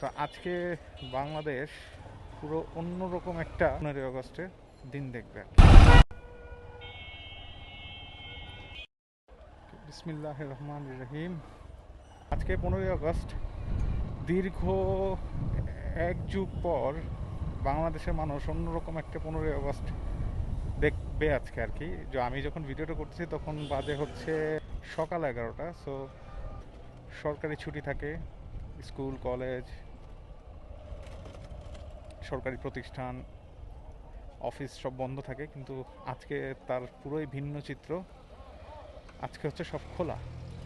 তো আজকে বাংলাদেশ পুরো অন্যরকম একটা পনেরোই আগস্টে দিন দেখবে। বিসমিল্লাহ রহমান রহিম আজকে পনেরোই আগস্ট, দীর্ঘ এক যুগ পর বাংলাদেশের মানুষ অন্যরকম একটা পনেরোই আগস্ট দেখবে আজকে আর কি। যে আমি যখন ভিডিওটা করতেছি তখন বাজে হচ্ছে সকাল এগারোটা সো সরকারি ছুটি থাকে, স্কুল, কলেজ সরকারি প্রতিষ্ঠান, অফিস সব বন্ধ থাকে, কিন্তু আজকে তার পুরোই ভিন্ন চিত্র। আজকে হচ্ছে সব খোলা।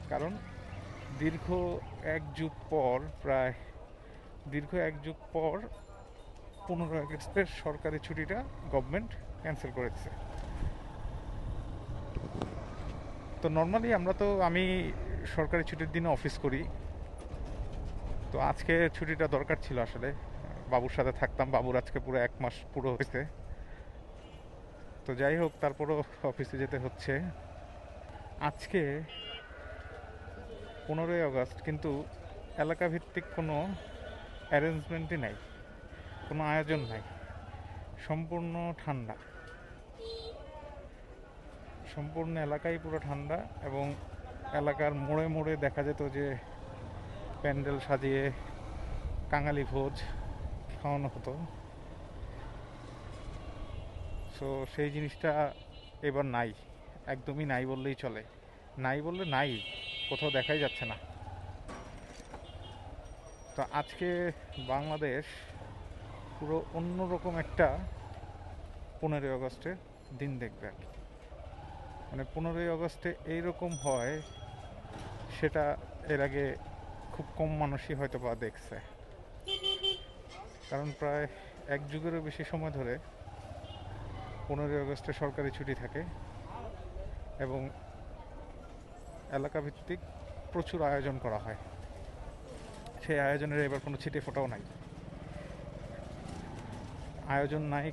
কারণ দীর্ঘ এক যুগ পর, প্রায় দীর্ঘ এক যুগ পর পনেরো আগস্টের সরকারি ছুটিটা গভর্নমেন্ট ক্যান্সেল করে দিছে তো নর্মালি আমরা তো, আমি সরকারি ছুটির দিনে অফিস করি। তো আজকে ছুটিটা দরকার ছিল আসলে। বাবুর সাথে থাকতাম, বাবুর আজকে পুরো এক মাস পুরো হয়েছে। তো যাই হোক, তারপরও অফিসে যেতে হচ্ছে। আজকে পনেরোই আগস্ট, কিন্তু এলাকা ভিত্তিক কোনো অ্যারেঞ্জমেন্টই নাই, কোনো আয়োজন নাই। সম্পূর্ণ ঠান্ডা। সম্পূর্ণ এলাকাই পুরো ঠান্ডা এবং এলাকার মোড়ে মোড়ে দেখা যেত যে প্যান্ডেল সাজিয়ে কাঙালি ভোজ। খাওয়ানো হতো। সো সেই জিনিসটা এবার নাই। একদমই নাই বললেই চলে। নাই বললে নাই, কোথাও দেখাই যাচ্ছে না। তো আজকে বাংলাদেশ পুরো অন্যরকম একটা পনেরোই আগস্টে দিন দেখবে আর কি। মানে পনেরোই আগস্টে এইরকম হয়, সেটা এর আগে খুব কম মানুষই হয়তো বা দেখছে। কারণ প্রায় এক যুগেরও বেশি সময় ধরে পনেরোই আগস্টে সরকারি ছুটি থাকে এবং এলাকা ভিত্তিক প্রচুর আয়োজন করা হয়। সেই আয়োজনের এবার কোনো ছিটে ফোটাও নাই। আয়োজন নাই